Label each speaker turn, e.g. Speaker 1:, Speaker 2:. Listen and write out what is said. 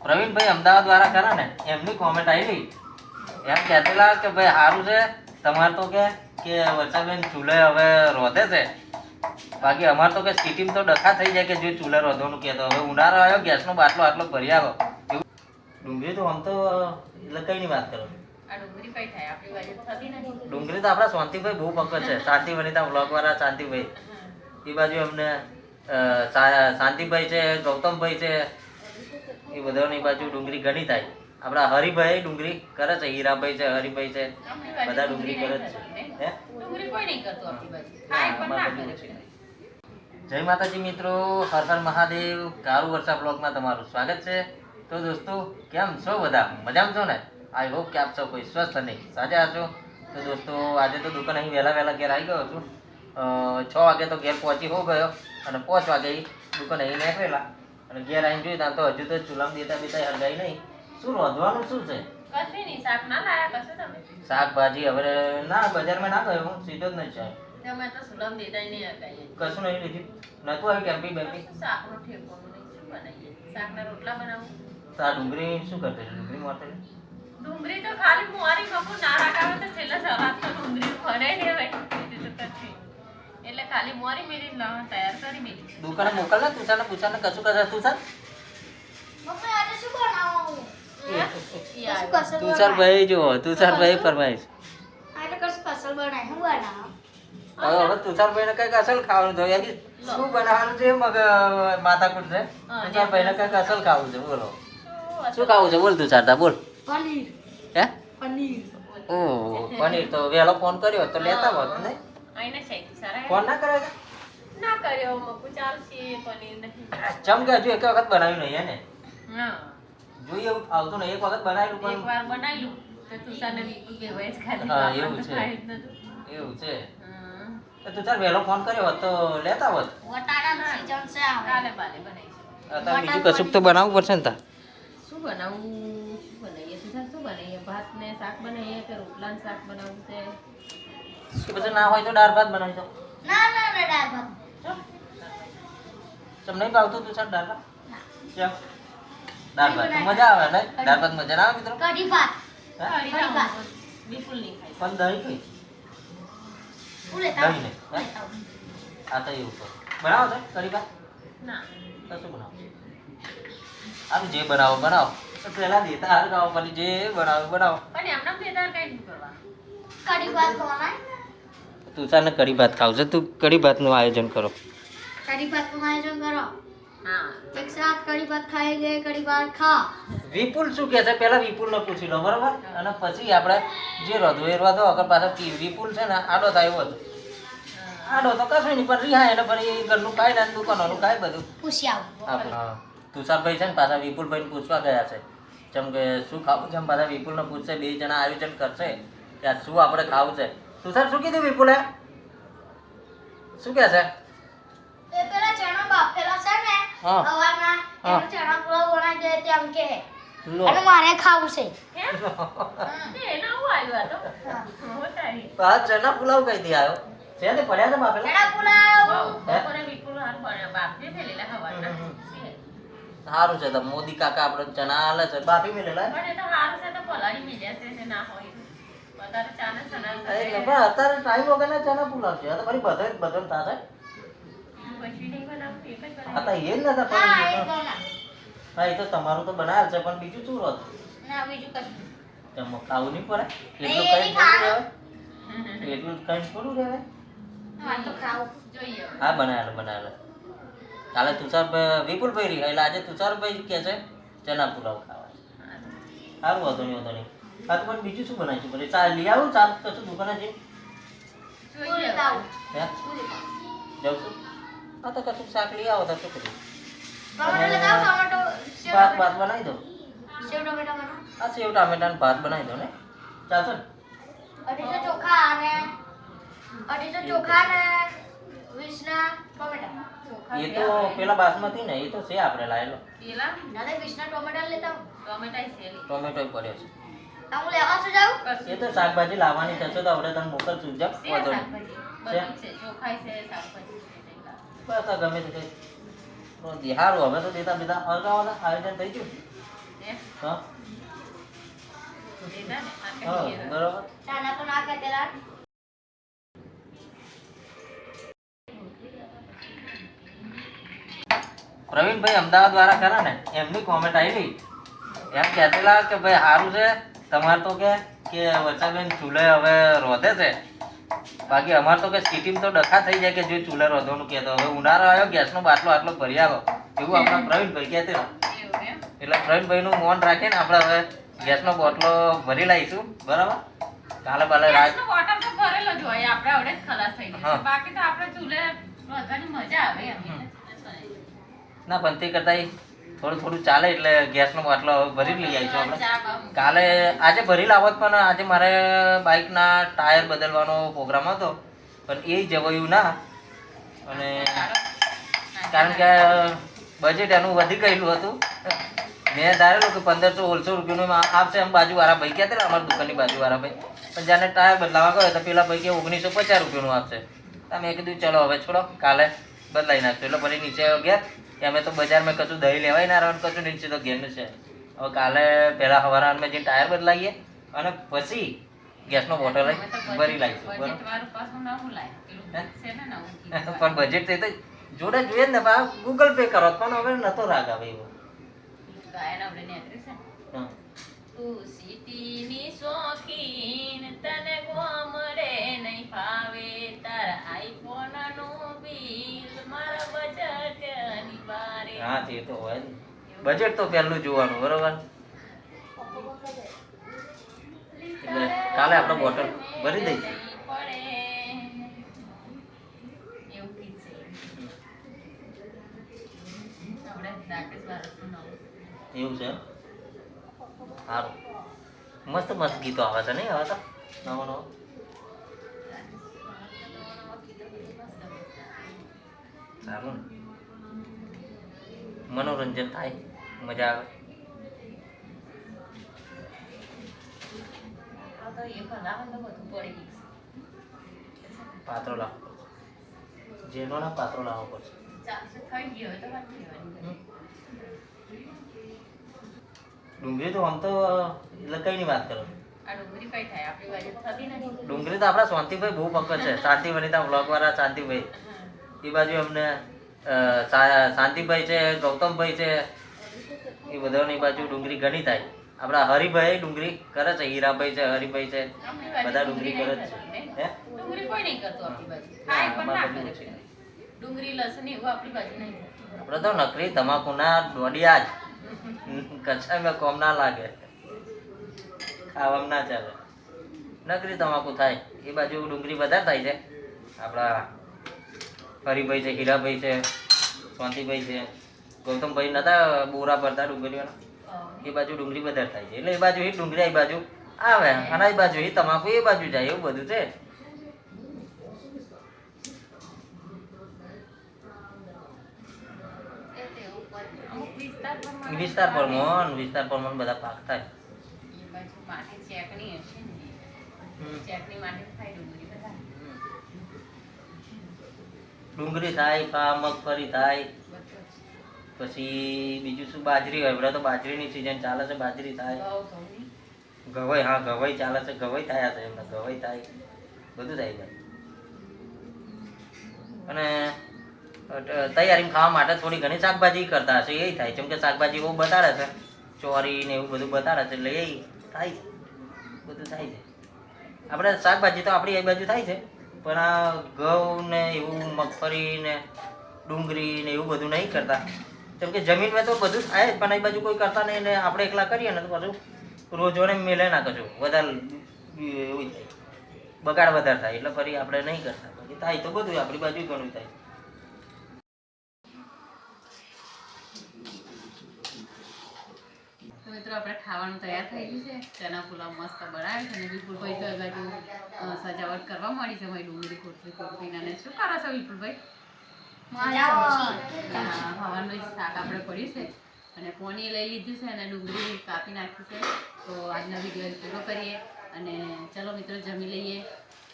Speaker 1: પ્રવીણભાઈ અમદાવાદ વાળા ખરા ને એમની કોમેન્ટ આવી. એમ કહેતેલા કે ભાઈ સારું છે તમારે તો કે કે વર્ષાબેન ચૂલે હવે રોધે છે. બાકી અમારે તો કે સિટીમાં તો ડખા થઈ જાય કે જો ચૂલે રોધવાનું કહેતો હવે ઉનાળો આવ્યો ગેસનો બાટલો આટલો ભરી આવો ડુંગળી તો આમ તો એટલે કઈ ની વાત કરો
Speaker 2: ડુંગળી
Speaker 1: તો આપણા શાંતિભાઈ બહુ પકડ છે. શાંતિ વનિતા બ્લોક વાળા શાંતિભાઈ. એ બાજુ અમને શાંતિભાઈ છે ગૌતમભાઈ છે એ બધાની બાજુ ડુંગળી ઘણી થાય. આપણા હરિભાઈ ડુંગળી કરે છે હીરાભાઈ છે હરિભાઈ છે બધા ડુંગળી કરે છે.
Speaker 2: નહીં
Speaker 1: જય માતાજી મિત્રો હર હર મહાદેવ કારુ વર્ષા બ્લોગમાં તમારું સ્વાગત છે. તો દોસ્તો કેમ છો બધા? મજામાં છો ને? આઈ હોપ કે આપ સૌ કોઈ સ્વસ્થ અને સાજા હશો. તો દોસ્તો આજે તો દુકાન અહીં વહેલા વહેલા ઘેર આવી ગયો છું. છ વાગે તો ઘેર પહોંચી હો ગયો અને પાંચ વાગે દુકાન અહીં નીકળેલા અને ઘેર આવીને જોઈએ ત્યાં તો હજુ તો ચૂલામાં દેતા બેતા હરગાઈ નહીં. શું રોધવાનું શું છે?
Speaker 2: કશું નહીં શાક ના લાયા કશું તમે?
Speaker 1: શાકભાજી હવે ના બજારમાં ના ગયો હું સીધો જ નહીં છે
Speaker 2: તમે તો સુલમ દેતા નહીં અગાઈએ
Speaker 1: કશું નહીં લીધું. નતું આવ્યું કેમ્પિંગ બેમ્પિંગ
Speaker 2: શાકનો ઠેકો નહીં શું બનાવીએ? શાકના રોટલા બનાવું?
Speaker 1: તા ડુંગળી શું કરતી હતી? ડુંગળી મોરતી
Speaker 2: ડુંગળી તો ખાલી મોરી કપૂર ના રાખાવે તો છેલ્લા સવાર તો ડુંગળી ફરે નહીં. એટલે ખાલી મોરી મેરી તૈયાર કરી મેલી
Speaker 1: દુકાને મોકલ ને પૂછાને કશું કરે તુષાર?
Speaker 3: મમ્મી આજે શું બનાવવાનું
Speaker 2: યાર,
Speaker 3: કસલ
Speaker 1: તુષારભાઈ જો તુષારભાઈ ફરમાઈશ.
Speaker 3: આજે કશું કસલ બનાય? હું બનાવું?
Speaker 1: હવે તુષારભાઈને કંઈક અસલ ખાવાનું થયું શું બનાવવાનું છે? મગ માથાકૂટ છે.
Speaker 2: હા,
Speaker 1: તુષારભાઈને કંઈક અસલ ખાવું છે. બોલો.
Speaker 2: શું
Speaker 1: ખાવું છે? બોલ તુષારતા બોલ.
Speaker 3: પનીર.
Speaker 1: હે?
Speaker 3: પનીર.
Speaker 1: ઓહ પનીર તો વહેલો ફોન કર્યો તો લેતા હોત ને?
Speaker 2: આઈને શેકી સારા
Speaker 1: ફોન ના કરે
Speaker 2: ના કર્યો મકુ ચાલશે પનીર નહીં.
Speaker 1: ચમ કે હજુ એક વખત બનાવ્યું નહીં એને ને?
Speaker 2: હા.
Speaker 1: જોઈએ આવતું નહીં એક વખત બનાવેલું પણ.
Speaker 2: તો તુષારને
Speaker 1: હા, એવું છે. એવું છે. તું તુષાર વહેલો ફોન કર્યો હોત તો લેતા હોત.
Speaker 3: સીઝન છે આવે
Speaker 2: બાલે
Speaker 1: બીજું કશુંક તો બનાવવું પડશે ને તા.
Speaker 2: શું બનાવવું શું બનાવીએ? તુષાર શું બનાવીએ? ભાત ને શાક બનાવીએ કે રોટલા ને શાક બનાવવું છે?
Speaker 1: પછી ના હોય તો દાળ ભાત બનાવી દો.
Speaker 3: ના ના ના દાળ ભાત.
Speaker 1: ચમ નહીં ભાવતું તું સર દાળ ભાત. દાળ ભાત મજા આવે ને દાળ ભાત મજા ના આવે મિત્રો?
Speaker 3: કઢી ભાત.
Speaker 2: કઢી
Speaker 3: ભાત.
Speaker 2: બિલકુલ નહીં ખાય.
Speaker 1: પણ દહીં કઈ
Speaker 3: ઉલે તા
Speaker 1: દહીં
Speaker 3: આવું.
Speaker 1: ને, હે?
Speaker 3: લેતા આવું.
Speaker 1: આ તો એવું છે બનાવો છે કઢી ભાત?
Speaker 2: ના.
Speaker 1: તો શું બનાવો? આમ જે બનાવો બનાવો. તો પહેલા દેતા હાર ખાઓ પછી જે બનાવો બનાવો.
Speaker 2: પણ એમને બેદાર કઈ નહીં કરવા
Speaker 3: કઢી ભાત બનાય
Speaker 1: તું સાને કઢી ભાત ખાવ. છે તું કઢી ભાતનું આયોજન કરો.
Speaker 3: કઢી ભાતનું આયોજન કરો?
Speaker 2: હા.
Speaker 3: એક સાથ કઢી ભાત ખાઈ ગયે કઢી ભાત ખા.
Speaker 1: વિપુલ શું કહે છે? પહેલા વિપુલને પૂછી લો બરોબર? અને પછી આપણે જે રોધો એ રોધો અગર પાછા વિપુલ છે ને આડો થાય એવો આડો તો કશું નહીં પણ રિહાય એટલે ફરી ઘરનું ખાય ને દુકાનોનું ખાય બધું.
Speaker 3: પૂછી આવું.
Speaker 1: હા. તુષારભાઈ છે ને પાછા વિપુલભાઈને પૂછવા ગયા છે. જેમ કે શું ખાવું? છે એમ પાછા વિપુલને પૂછશે બે જણા આયોજન કરશે કે શું આપણે ખાવું છે? તુષાર શું કીધું વિપુલે? શું કહે છે?
Speaker 3: એ પેલા ચણા બાફેલા છે ને સવારના એનો ચણા પુલાવ બનાવી દે તેમ કે અને મારે ખાવું છે.
Speaker 2: આવ્યું આ તો. હું. તારી
Speaker 1: આ ચના પુલાવ કઈ થી આવ્યો છે ને પડ્યા છે બાપેલા
Speaker 3: ચણા પુલાવ.
Speaker 2: બપોરે વિપુલ હાર બાપને ફેલેલા હવારના.
Speaker 1: સારું છે તો મોદી કાકા આપણે ચણા આલે છે. બાફી મેલેલા?
Speaker 2: પણ એ તો હારું છે તો પલાળી મીડ્યા છે ના હોય
Speaker 1: એટલે પણ અત્યારે ટાઈમ વગરના ચણા પુલાવ છે તો ફરી બધો બધો થશે આ તો એ જ નતા
Speaker 3: હા
Speaker 1: પણ હા એ તો તમારું તો બનાવેલ છે પણ બીજું શું રોત
Speaker 3: ના બીજું
Speaker 1: ખાવું નહીં પડે? એટલું કઈ એટલું કઈ થોડું રહેવાય?
Speaker 3: મારે તો ખાવું.
Speaker 2: જોઈએ હવે.
Speaker 1: હા બનાવેલો બનાવેલો કાલે તુષારભાઈ વિપુલભાઈ રહી એટલે આજે તુષારભાઈ કહે છે ચના પુલાવ ખાવા. સારું વાંધો નહીં વાંધો નહીં. હા તો પણ બીજું શું બનાવીશું પછી ચા લઈ આવું ચા કશું દુકાને જઈ
Speaker 3: હે?
Speaker 1: છું? હા તો કશું શાક લઈ આવો તો શું કરું
Speaker 3: ટમેટો લેતા આવું ટમેટો સેવ
Speaker 1: ભાત ભાત બનાવી દો આ સેવ ટામેટા ભાત બનાવી દો ને. ચાલશો ને?
Speaker 3: ચોખા અને અઢીસો ચોખા વીસના ટમેટા.
Speaker 1: એ તો પેલા બાસમતી ને એ તો છે આપણે લાયેલો
Speaker 2: પેલા
Speaker 3: વીસના ટમેટા લેતા આવું.
Speaker 2: ટોમેટો
Speaker 1: પડ્યો છે.
Speaker 3: હું લેવા શું જાઉં?
Speaker 1: એ તો શાકભાજી લાવવાની થશે તો આપણે તને મોકલશું જ
Speaker 2: છે
Speaker 1: વાંધો નહીં.
Speaker 2: છે ચોખાઈ છે શાકભાજી
Speaker 1: બસ આ ગમે તે તો દિહારું હવે તો દેતા બેતા હળગાવાના આયોજન થઈ ગયું? હા?
Speaker 2: આ.
Speaker 1: બરોબર. પ્રવીણભાઈ અમદાવાદ વાળા ખરા ને એમની કોમેન્ટ આવી. એમ કહેતેલા કે ભાઈ સારું છે તમારે તો કે કે વર્ષાબેન ચૂલે હવે રોધે છે. બાકી અમાર તો કે સિટીમાં તો ડખા થઈ જાય કે જો ચૂલે રોધવાનું કહેતો. હવે ઉનાળો આવ્યો ગેસનો બાટલો આટલો ભરી આવો એવું આપણા પ્રવીણભાઈ કહેતેલા
Speaker 2: એવું
Speaker 1: એટલે પ્રવીણભાઈનું મૌન રાખીને આપણે હવે ગેસનો બોટલો ભરી લાવીશું બરાબર? કાલે બાલે રાત
Speaker 2: બોટલ તો ભરેલો જ હોય આપણે આવડે જ ખલાસ થઈ જાય. બાકી તો આપણે ચૂલે રોધવાની મજા આવે એમ.
Speaker 1: ના પણ તે કરતાં થોડું થોડું ચાલે એટલે ગેસનો બાટલો હવે ભરી લઈ આવીશું આપણે. કાલે આજે ભરી લાવત પણ આજે મારે બાઇકના ટાયર બદલવાનો પ્રોગ્રામ હતો. પણ એ જવાયું ના. અને કારણ કે બજેટ એનું વધી ગયેલું હતું. મેં ધારેલું કે પંદરસો ઓળસો રૂપિયાનું આપશે એમ બાજુવાળા ભાઈ કહેતા અમારા અમારી દુકાનની બાજુવાળા ભાઈ. પણ જ્યારે ટાયર બદલાવા ગયો તો પેલા ભાઈ કે ઓગણીસો પચાસ રૂપિયાનું આપશે. તમે મેં કીધું ચલો હવે છોડો કાલે બદલાઈ નાખશું એટલે પછી નીચે ગયા. કે અમે તો બજારમાં કશું દહીં લેવાય ના રહેવાનું કશું નીચે તો ઘેરનું છે. હવે કાલે પહેલાં સવારે અમે જઈને ટાયર બદલાવીએ અને પછી ગેસનો બોટલ ભરી લાવીશું. પણ બજેટ તે તો જોડે જોઈએ જ ને. બા ગૂગલ પે કરો. પણ હવે નતો રાગ આવે એવો.
Speaker 2: તું સીટીની શોખીન તને ગોમડે નહીં ફાવે. તારા આઈફોનનું બિલ
Speaker 1: હા તે તો હોય ને બજેટ તો પહેલું જોવાનું બરોબર? એટલે કાલે આપણે બોટલ ભરી
Speaker 2: દઈએ એવું છે.
Speaker 1: સારું. મસ્ત મસ્ત ગીતો આવે છે નહીં હવે તો? નવો નવો. સારું ને? મનોરંજન થાય, મજા આવે. પાત્રો લાવવો જેનો ના પાત્રો લાવવો પડશે. ડુંગળી તો આમ તો એટલે ની વાત કરો?
Speaker 2: ડુંગળી
Speaker 1: તો આપણા શાંતિભાઈ બહુ પકડ છે. શાંતિ વનિતા બ્લોગ વાળા, શાંતિભાઈ. એ બાજુ અમને શાંતિભાઈ છે ગૌતમભાઈ છે એ બધાની બાજુ ડુંગળી ઘણી થાય. આપણા હરિભાઈ ડુંગળી કરે છે હીરાભાઈ છે હરિભાઈ છે બધા ડુંગળી કરે છે. હે?
Speaker 2: ડુંગળી કોઈ નહીં કરતું આપણી બાજુ. ખાય પણ ના કરે
Speaker 1: બધું
Speaker 2: ડુંગળી લસણ એવું આપણી બાજુ નહીં
Speaker 1: આપણે તો નકરી તમાકુના દોડિયા જ. કચ્છામાં કોમ ના લાગે. ખાવામાં ના ચાલે. નકરી તમાકુ થાય. એ બાજુ ડુંગળી વધારે થાય છે. આપણા હરિભાઈ છે હીરાભાઈ છે શાંતિભાઈ છે. ગૌતમભાઈ નતા બોરા ભરતા ડુંગળીઓના? એ બાજુ ડુંગળી વધારે થાય છે. એટલે એ બાજુ એ ડુંગળી આ બાજુ આવે. અને એ બાજુ એ તમાકુ એ બાજુ જાય એવું બધું છે.
Speaker 2: વિસ્તાર પ્રમાણે
Speaker 1: વિસ્તાર પ્રમાણ બધા પાક થાય.
Speaker 2: માટી ચેકણી હશે ને.
Speaker 1: હમ.
Speaker 2: ચેકણી થાય ડુંગળી બધા
Speaker 1: ડુંગળી થાય પા મગફળી થાય. પછી બીજું શું? બાજરી હોય. હમણાં તો બાજરીની સિઝન ચાલે છે બાજરી થાય. ગવાઈ હા ગવાઈ ચાલે છે. ગવાઈ થયા છે એમને ગવાઈ થાય. બધું થાય જાય અને તૈયારી ખાવા માટે થોડી ઘણી શાકભાજી કરતા હશે. એ થાય. કેમ કે શાકભાજી બહુ બતાડે છે. ચોરી ને એવું બધું બતાડે છે. એટલે એ થાય. બધું થાય છે. આપણે શાકભાજી તો આપણી એ બાજુ થાય છે. પણ આ ઘઉં ને એવું મગફળી ને ડુંગળી ને એવું બધું નહીં કરતા. કેમ કે જમીનમાં તો બધું થાય, પણ એ બાજુ કોઈ કરતા નહીં ને આપણે એકલા કરીએ ને તો પાછું રોજોને મેલે ના કશું વધારે એવું થાય. બગાડ વધારે થાય, એટલે ફરી આપણે નહીં કરતા. બાકી થાય તો બધું, આપણી બાજુ ઘણું થાય.
Speaker 2: મિત્રો આપણે ખાવાનું તૈયાર થઈ ગયું છે. ચના પુલાવ મસ્ત બનાવે છે અને વિપુલભાઈ તો બાજુ સજાવટ કરવા મળી છે. મારી ડુંગળી કોથળી કોથળી અને શું કરો છો વિપુલભાઈ? હવાનું શાક આપણે પડ્યું છે. અને પોની લઈ લીધું છે અને ડુંગળી કાપી નાખી છે. તો આજનો વીડિયો પૂરો કરીએ. અને ચલો મિત્રો જમી લઈએ.